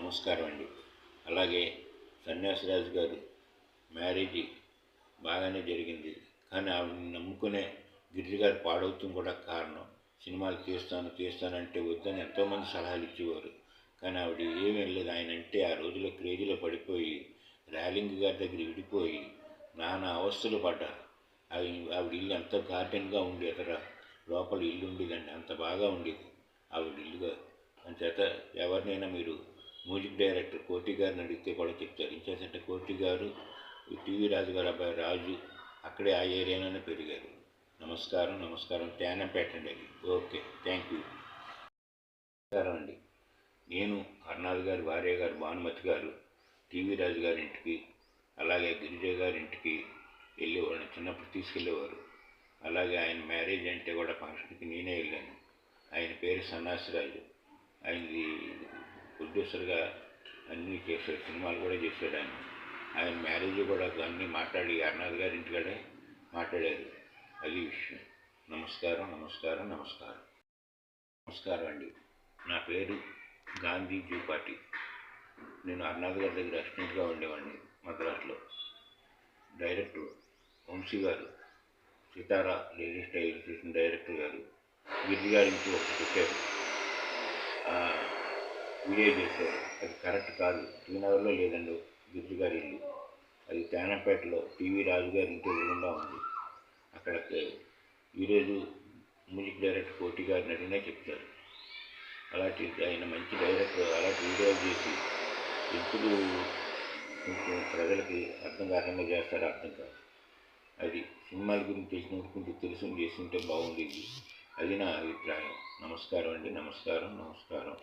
నమస్కారం అండి. అలాగే సన్యాసిరాజు గారు మ్యారేజ్ బాగానే జరిగింది. కానీ ఆవిడని నమ్ముకునే గిరిజి గారు పాడవుతుంది కూడా కారణం సినిమాలు తీస్తాను తీస్తానంటే వద్దని ఎంతోమంది సలహాలు ఇచ్చేవారు. కానీ ఆవిడ ఏమీ లేదు ఆయన అంటే ఆ రోజుల్లో క్రేజీలో పడిపోయి ర్యాలింగ్ గారి దగ్గర విడిపోయి నానా అవస్థలు పడ్డారు. అవి ఆవిడ ఇల్లు ఎంత గార్డెన్గా ఉండేదరా? లోపల ఇల్లు ఉండేదండి అంత బాగా ఉండేది. ఆవిడ ఇల్లుగా. అంచేత ఎవరినైనా మీరు మ్యూజిక్ డైరెక్టర్ కోటి గారిని అడిగితే కూడా చెప్తారు. ఇంచేతంటే కోటి గారు ఈ టీవీ రాజు గారు అబ్బాయి రాజు అక్కడే ఆ ఏరియాలోనే పెరిగారు. నమస్కారం నమస్కారం. ధ్యానం పెట్టండి అది. Okay thank you. నమస్కారం అండి. నేను కర్నాథ్ గారు భార్య గారు భానుమతి గారు టీవీ రాజు గారి ఇంటికి అలాగే గిరిజ గారి ఇంటికి వెళ్ళేవాడు చిన్నప్పుడు తీసుకెళ్ళేవారు. అలాగే ఆయన మ్యారేజ్ అంటే కూడా ఫంక్షన్కి నేనే వెళ్ళాను. ఆయన పేరు సన్నాసిరాజు. ఆయనది ప్రొడ్యూసర్గా అన్నీ చేశాడు సినిమాలు కూడా చేశాడు ఆయన. ఆయన మ్యారేజ్ కూడా అన్నీ మాట్లాడి అర్నాథ్ గారి ఇంటికాడే మాట్లాడారు. అది విషయం. నమస్కారం నమస్కారం నమస్కారం. నమస్కారం అండి. నా పేరు గాంధీ జూపాటి నేను అర్నాథ్ గారి దగ్గర అసిస్టెంట్గా ఉండేవాడిని మద్రాసులో. డైరెక్టర్ వంశీ గారు సితారా లేడీస్ స్టైల్ చేసిన డైరెక్టర్ గారు గిరిజి గారికి ఒకటి పెట్టారు. వీడియో చేశారు అది కరెక్ట్ కాదు. టీనగర్లో లేదండి గిరిజి గారి ఇల్లు. అది తేనపేటలో టీవీ రాజు గారి ఇంటి ఎదురుగుండా ఉంది. అక్కడ ఈరోజు మ్యూజిక్ డైరెక్టర్ కోటి గారిని అడిగినా చెప్తారు. అలాంటి ఆయన మంచి డైరెక్టర్ అలాంటి వీడియోలు చేసి ఎప్పుడు కొంచెం ప్రజలకి అర్థం కాకుండా చేస్తారో అర్థం కాదు. అది సినిమాల గురించి తెలిసినట్టుకుంటూ తెలుసుని చేస్తుంటే బాగుండేది. అది నా అభిప్రాయం. నమస్కారం అండి నమస్కారం నమస్కారం.